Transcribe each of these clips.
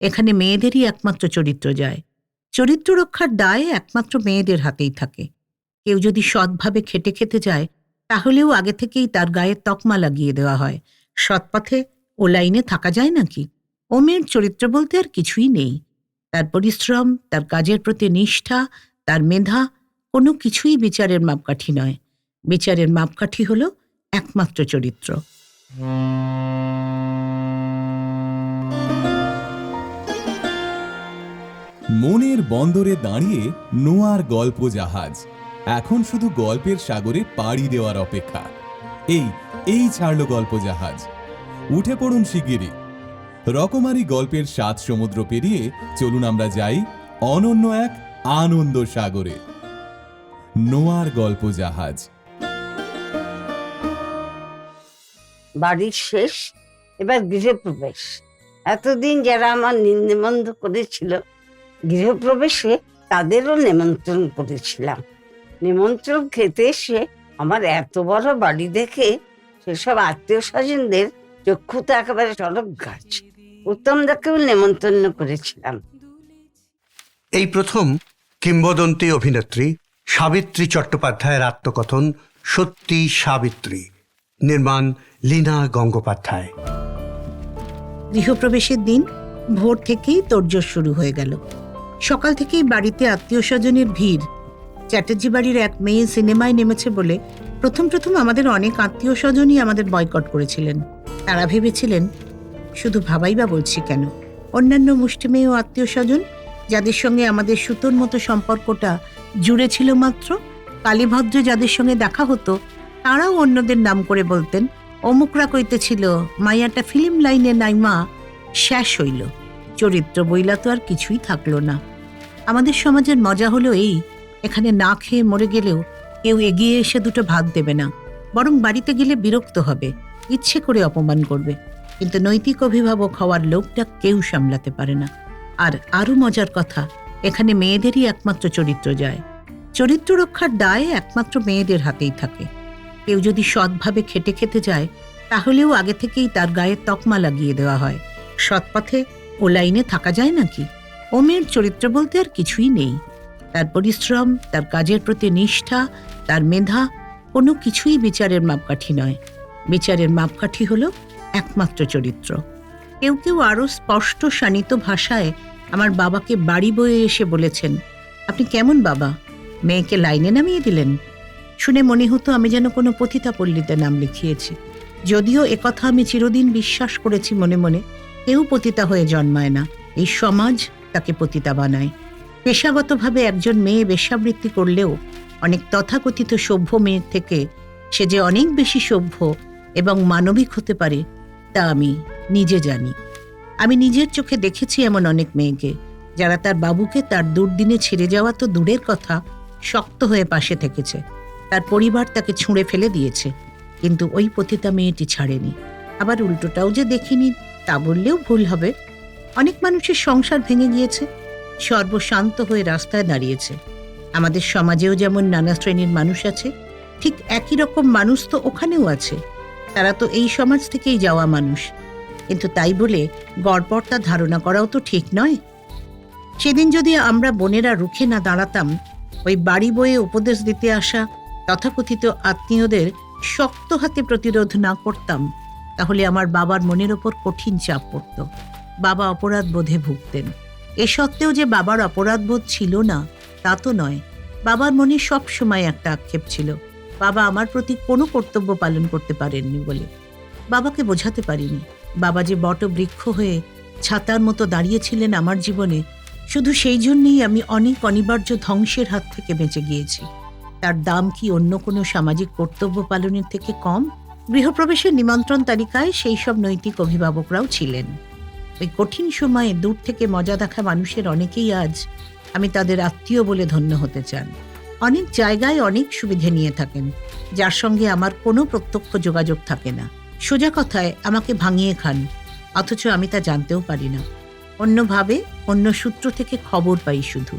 এখানে মেয়েদেরই একমাত্র চরিত্র যায়। চরিত্র রক্ষার দায় একমাত্র মেয়েদের হাতেই থাকে। কেউ যদি সৎভাবে খেটে খেতে যায়, তাহলেও আগে থেকেই তার গায়ে তকমা লাগিয়ে দেওয়া হয়। সৎপথে ও লাইনে থাকা যায় নাকি? ও মেয়ের চরিত্র বলতে আর কিছুই নেই। তার পরিশ্রম, তার কাজের প্রতি নিষ্ঠা, তার মেধা কোনো কিছুই বিচারের মাপকাঠি নয়। বিচারের মাপকাঠি হল একমাত্র চরিত্র। মনের বন্দরে দাঁড়িয়ে নোয়ার গল্প জাহাজ। এখন শুধু গল্পের সাগরে পাড়ি দেওয়ার অপেক্ষা। এই এই ছাড়ল গল্প জাহাজ। উঠে পড়ুন শিগগিরই। রকমারি গল্পের সাত সমুদ্র পেরিয়ে চলুন আমরা যাই অনন্য এক আনন্দ সাগরে। নোয়ার গল্প জাহাজ। বাড়ির শেষ, এবার গৃহপ্রবেশ এতদিন যারা আমার নিমন্ত্রণ করেছিল গৃহপ্রবেশে তাদেরও নিমন্ত্রণ করেছিলাম। নিমন্ত্রণ খেতে এসে আমার এত বড় বাড়ি দেখে সেসব আত্মীয় স্বজনদের চক্ষু তো একেবারে টলক গাছ। উত্তমদাকেও নেমন্তন্ন করেছিলাম। এই প্রথম কিংবদন্তি অভিনেত্রী সাবিত্রী চট্টোপাধ্যায়ের আত্মকথন সত্যি সাবিত্রী নির্মাণ লীনা গঙ্গোপাধ্যায়। গৃহপ্রবেশের দিন ভোর থেকেই তোড়জোড় শুরু হয়ে গেল। সকাল থেকেই বাড়িতে আত্মীয় স্বজনের ভিড়। চ্যাটার্জি বাড়ির এক মেয়ে সিনেমায় নেমেছে বলে প্রথম প্রথম আমাদের অনেক আত্মীয় স্বজনই আমাদের বয়কট করেছিলেন। তারা ভেবেছিলেন, শুধু ভাবাই বা বলছি কেন? অন্যান্য মুষ্টিমেয় আত্মীয় স্বজন, যাদের সঙ্গে আমাদের সুতোর মতো সম্পর্কটা জুড়ে ছিল মাত্র, কালীভদ্র যাদের সঙ্গে দেখা হতো, তারাও অন্যদের নাম করে বলতেন, অমুকরা কইতেছিল, মাইয়াটা ফিল্ম লাইনে নাইমা শেষ হইল। চরিত্র বইলা তো আর কিছুই থাকল না। আমাদের সমাজের মজা হলো এই, এখানে না খেয়ে মরে গেলেও কেউ এগিয়ে এসে দুটো ভাত দেবে না, বরং বাড়িতে গেলে বিরক্ত হবে, ইচ্ছে করে অপমান করবে, কিন্তু নৈতিক অভিভাবক হওয়ার লোকটা কেউ সামলাতে পারে না। আর আরও মজার কথা, এখানে মেয়েদেরই একমাত্র চরিত্র যায়। চরিত্র রক্ষার দায় একমাত্র মেয়েদের হাতেই থাকে। কেউ যদি সৎভাবে খেটে খেতে যায়, তাহলেও আগে থেকেই তার গায়ে তকমা লাগিয়ে দেওয়া হয়। সৎপথে ও লাইনে থাকা যায় নাকি? ও মেয়ের চরিত্র বলতে আর কিছুই নেই। তার পরিশ্রম, তার কাজের প্রতি নিষ্ঠা, তার মেধা, কোনো কিছুই বিচারের মাপকাঠি নয়। বিচারের মাপকাঠি হল একমাত্র চরিত্র। কেউ কেউ আরও স্পষ্ট শানিত ভাষায় আমার বাবাকে বাড়ি বয়ে এসে বলেছেন, আপনি কেমন বাবা? মেয়েকে লাইনে নামিয়ে দিলেন? শুনে মনে হতো আমি যেন কোনো পতিতা পল্লীতে নাম লিখিয়েছি। যদিও একথা আমি চিরদিন বিশ্বাস করেছি মনে মনে কেউ পতিতা হয়ে জন্মায় না। এই সমাজ তাকে পতিতা বানায়। পেশাগতভাবে একজন মেয়ে বেশ্যাবৃত্তি করলেও অনেক তথাকথিত সভ্য মেয়ের থেকে সে যে অনেক বেশি সভ্য এবং মানবিক হতে পারে, তা আমি নিজে জানি। আমি নিজের চোখে দেখেছি এমন অনেক মেয়েকে, যারা তার বাবুকে তার দুর্দিনে ছেড়ে যাওয়া তো দূরের কথা, শক্ত হয়ে পাশে থেকেছে। তার পরিবার তাকে ছুঁড়ে ফেলে দিয়েছে, কিন্তু ওই পতিতা মেয়েটি ছাড়েনি। আবার উল্টোটাও যে দেখিনি তা বললেও ভুল হবে। অনেক মানুষের সংসার ভেঙে গিয়েছে। সর্বশান্ত হয়ে রাস্তায় দাঁড়িয়েছে। আমাদের সমাজেও যেমন নানা শ্রেণির মানুষ আছে, ঠিক একই রকম মানুষ তো ওখানেও আছে। তারা তো এই সমাজ থেকেই যাওয়া মানুষ। কিন্তু তাই বলে গড়পড়তা ধারণা করাও তো ঠিক নয়। সেদিন যদি আমরা বোনেরা রুখে না দাঁড়াতাম, ওই বাড়ি বয়ে উপদেশ দিতে আসা, তথাকথিত আত্মীয়দের শক্ত হাতে প্রতিরোধ না করতাম তাহলে আমার বাবার মনের ওপর কঠিন চাপ পড়ত। বাবা অপরাধ বোধে ভুগতেন। এ সত্ত্বেও যে বাবার অপরাধবোধ ছিল না, তা তো নয়। বাবার মনে সব সময় একটা আক্ষেপ ছিল, বাবা আমার প্রতি কোনো কর্তব্য পালন করতে পারেননি বলে। বাবাকে বোঝাতে পারিনি। বাবা যে বটবৃক্ষ হয়ে ছাতার মতো দাঁড়িয়েছিলেন আমার জীবনে, শুধু সেই জন্যই আমি অনেক অনিবার্য ধ্বংসের হাত থেকে বেঁচে গিয়েছি। তার দাম কি অন্য কোনো সামাজিক কর্তব্য পালনের থেকে কম? গৃহপ্রবেশের নিমন্ত্রণ তালিকায় সেই সব নৈতিক অভিভাবকরাও ছিলেন। ওই কঠিন সময়ে দূর থেকে মজা দেখা মানুষের অনেকেই আজ আমি তাদের আত্মীয় বলে ধন্য হতে চান। অনেক জায়গায় অনেক সুবিধে নিয়ে থাকেন, যার সঙ্গে আমার কোনো প্রত্যক্ষ যোগাযোগ থাকে না। সোজা কথায় আমাকে ভাঙিয়ে খান, অথচ আমি তা জানতেও পারি না। অন্যভাবে অন্য সূত্র থেকে খবর পাই শুধু।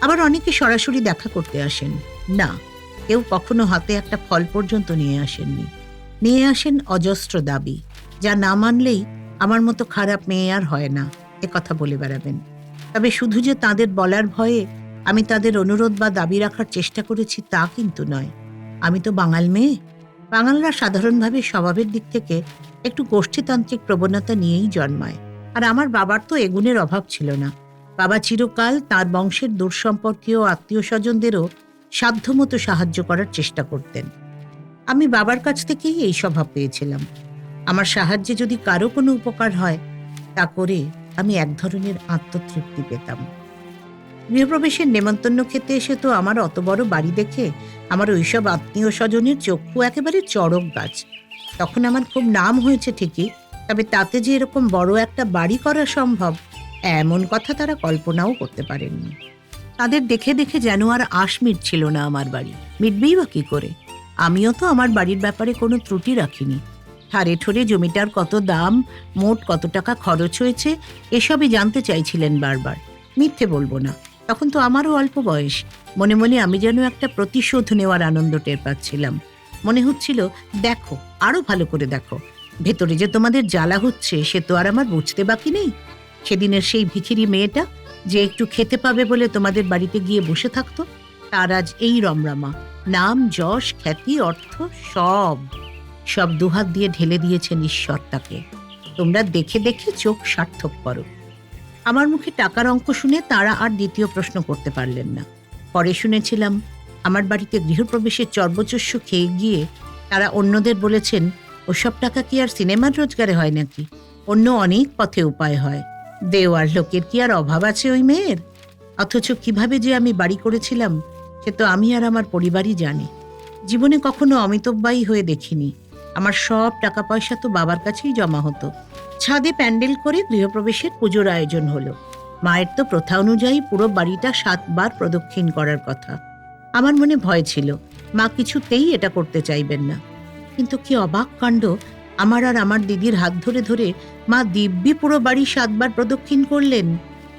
আবার অনেকে সরাসরি দেখা করতে আসেন। না কেউ কখনো হাতে একটা ফল পর্যন্ত নিয়ে আসেননি। নিয়ে আসেন অজস্র দাবি, যা না মানলেই আমার মতো খারাপ মেয়ে আর হয় না, এ কথা বলে বেড়াবেন। তবে শুধু যে তাদের বলার ভয়ে আমি তাদের অনুরোধ বা দাবি রাখার চেষ্টা করেছি তা কিন্তু নয়। আমি তো বাঙাল মেয়ে। বাঙালরা সাধারণভাবে স্বভাবের দিক থেকে একটু গোষ্ঠীতান্ত্রিক প্রবণতা নিয়েই জন্মায়। আর আমার বাবার তো এগুণের অভাব ছিল না। বাবা চিরকাল তার বংশের দূরসম্পর্কীয় আত্মীয় স্বজনদেরও সাধ্যমতো সাহায্য করার চেষ্টা করতেন। আমি বাবার কাছ থেকেই এই স্বভাব পেয়েছিলাম। আমার সাহায্যে যদি কারও কোনো উপকার হয়, তা করে আমি এক ধরনের আত্মতৃপ্তি পেতাম। গৃহপ্রবেশের নেমন্তন্ন খেতে এসে তো আমার অত বড় বাড়ি দেখে আমার ওইসব আত্মীয় স্বজনের চক্ষু একেবারে চড়ক গাছ। তখন আমার খুব নাম হয়েছে ঠিকই, তবে তাতে যে এরকম বড় একটা বাড়ি করা সম্ভব, এমন কথা তারা কল্পনাও করতে পারেননি। তাদের দেখে দেখে যেন আর আশ মিটছিল না আমার বাড়ি। মিটবেই বা কি করে? আমিও তো আমার বাড়ির ব্যাপারে কোনো ত্রুটি রাখিনি। ঠারে ঠোরে জমিটার কত দাম, মোট কত টাকা খরচ হয়েছে, এসবই জানতে চাইছিলেন বারবার। মিথ্যে বলব না, তখন তো আমারও অল্প বয়স। মনে মনে আমি যেন একটা প্রতিশোধ নেওয়ার আনন্দ টের পাচ্ছিলাম। মনে হচ্ছিল, দেখো, আরও ভালো করে দেখো। ভেতরে যে তোমাদের জ্বালা হচ্ছে, সে তো আর আমার বুঝতে বাকি নেই। সেদিনের সেই ভিখিরি মেয়েটা যে একটু খেতে পাবে বলে তোমাদের বাড়িতে গিয়ে বসে থাকতো, তার আজ এই রমরামা। নাম, যশ, খ্যাতি, অর্থ, সব। সব দুহাত দিয়ে ঢেলে দিয়েছেন ঈশ্বর তাকে তোমরা দেখে দেখে চোখ সার্থক করো। আমার মুখে টাকার অঙ্ক শুনে তারা আর দ্বিতীয় প্রশ্ন করতে পারলেন না। পরে শুনেছিলাম, আমার বাড়িতে গৃহপ্রবেশের চর্বচস্য খেয়ে গিয়ে তারা অন্যদের বলেছেন, ওসব টাকা কি আর সিনেমার রোজগারে হয় নাকি? অন্য অনেক পথে উপায় হয়। দেওয়ার লোকের কি আর অভাব আছে ওই মেয়ের? অথচ কীভাবে যে আমি বাড়ি করেছিলাম, সে তো আমি আর আমার পরিবারই জানি। জীবনে কখনো অমিতব্যয়ী হয়ে দেখিনি। আমার সব টাকা পয়সা তো বাবার কাছেই জমা হতো। ছাদে প্যান্ডেল করে গৃহপ্রবেশের পুজোর আয়োজন হলো। মায়ের তো প্রথা অনুযায়ী পুরো বাড়িটা সাতবার প্রদক্ষিণ করার কথা। আমার মনে ভয় ছিল, মা কিছুতেই এটা করতে চাইবেন না। কিন্তু কি অবাক কাণ্ড আমার আর আমার দিদির হাত ধরে ধরে মা দিব্যি পুরো বাড়ি সাতবার প্রদক্ষিণ করলেন।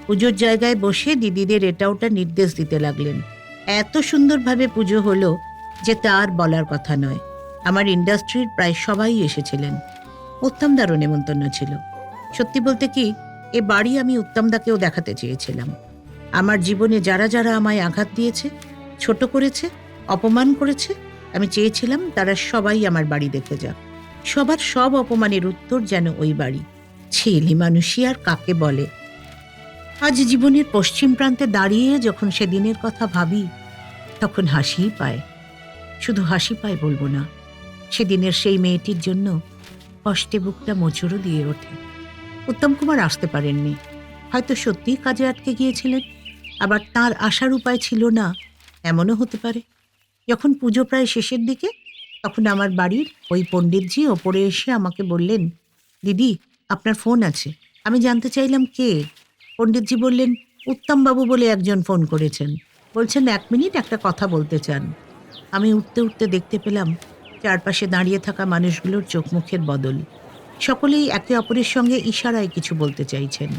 পুজোর জায়গায় বসে দিদিদের এটা ওটা নির্দেশ দিতে লাগলেন। এত সুন্দরভাবে পুজো হলো যে তার বলার কথা নয়। আমার ইন্ডাস্ট্রির প্রায় সবাই এসেছিলেন। উত্তমদারও নেমন্তন্ন ছিল। সত্যি বলতে কি, এ বাড়ি আমি উত্তমদাকেও দেখাতে চেয়েছিলাম। আমার জীবনে যারা যারা আমায় আঘাত দিয়েছে, ছোট করেছে, অপমান করেছে, আমি চেয়েছিলাম তারা সবাই আমার বাড়ি দেখে যাক। সবার সব অপমানের উত্তর যেন ওই বাড়ি। ছেলে মানুষই আর কাকে বলে? আজ জীবনের পশ্চিম প্রান্তে দাঁড়িয়ে যখন সেদিনের কথা ভাবি, তখন হাসিই পায়। শুধু হাসি পায় বলব না, সেদিনের সেই মেয়েটির জন্য কষ্টে বুকটা মোচড়ও দিয়ে ওঠে। উত্তম কুমার আসতে পারেননি। হয়তো সত্যিই কাজে আটকে গিয়েছিলেন, আবার তার আসার উপায় ছিল না, এমনও হতে পারে। যখন পুজো প্রায় শেষের দিকে তখন আমার বাড়ির ওই পণ্ডিতজি ওপরে এসে আমাকে বললেন, দিদি, আপনার ফোন আছে। আমি জানতে চাইলাম কে? পণ্ডিতজি বললেন, উত্তমবাবু বলে একজন ফোন করেছেন। বলছেন, এক মিনিট একটা কথা বলতে চান। আমি উঠতে উঠতে দেখতে পেলাম, চারপাশে দাঁড়িয়ে থাকা মানুষগুলোর চোখ মুখের বদল। সকলেই একে অপরের সঙ্গে ইশারায় কিছু বলতে চাইছেন।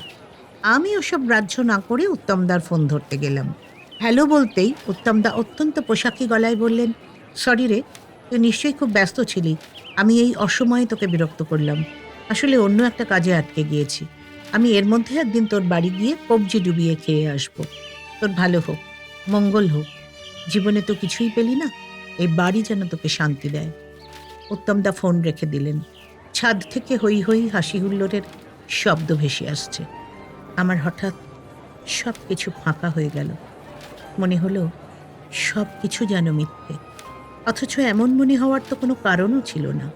আমি ওসব গ্রাহ্য না করে উত্তমদার ফোন ধরতে গেলাম। হ্যালো বলতেই উত্তমদা অত্যন্ত পোশাকি গলায় বললেন, সরি রে তুই নিশ্চয়ই খুব ব্যস্ত ছিলি। আমি এই অসময়ে তোকে বিরক্ত করলাম। আসলে অন্য একটা কাজে আটকে গিয়েছি। আমি এর মধ্যে একদিন তোর বাড়ি গিয়ে কবজি ডুবিয়ে খেয়ে আসব। তোর ভালো হোক, মঙ্গল হোক। জীবনে তো কিছুই পেলি না। এই বাড়ি যেন তোকে শান্তি দেয়। উত্তমদা ফোন রেখে দিলেন। ছাদ থেকে হই হই হাসি হুল্লোড়ের শব্দ ভেসে আসছে। আমার হঠাৎ সব কিছু ফাঁকা হয়ে গেল। মনে হলো সব কিছু যেন মিথ্যে। অথচ এমন মনে হওয়ার তো কোনো কারণও ছিল না।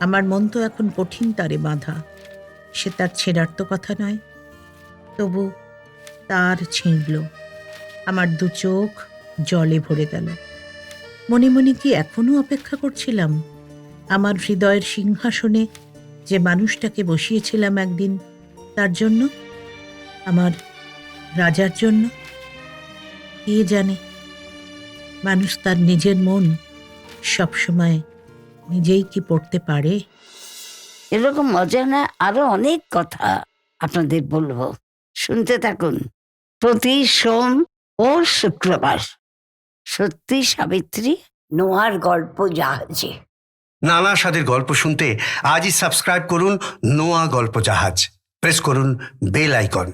আমার মন তো এখন কঠিন তারে বাঁধা। সে তার ছেঁড়ার তো কথা নয়। তবু তার ছিঁড়ল। আমার দু চোখ জলে ভরে গেল। মনে মনে কি এখনও অপেক্ষা করছিলাম? আমার হৃদয়ের সিংহাসনে যে মানুষটাকে বসিয়েছিলাম একদিন, তার জন্য? আমার রাজার জন্য? কে জানে? মানুষ তার নিজের মন সবসময় নিজেই কি পড়তে পারে? এরকম অজানা আরও অনেক কথা আপনাদের বলব। শুনতে থাকুন। প্রতি সোম ও শুক্রবার। সত্যি সাবিত্রী নোয়ার গল্প জাহাজে। নানা স্বাদের গল্প শুনতে আজই সাবস্ক্রাইব করুন নোয়া গল্প জাহাজ। প্রেস করুন বেল আইকন।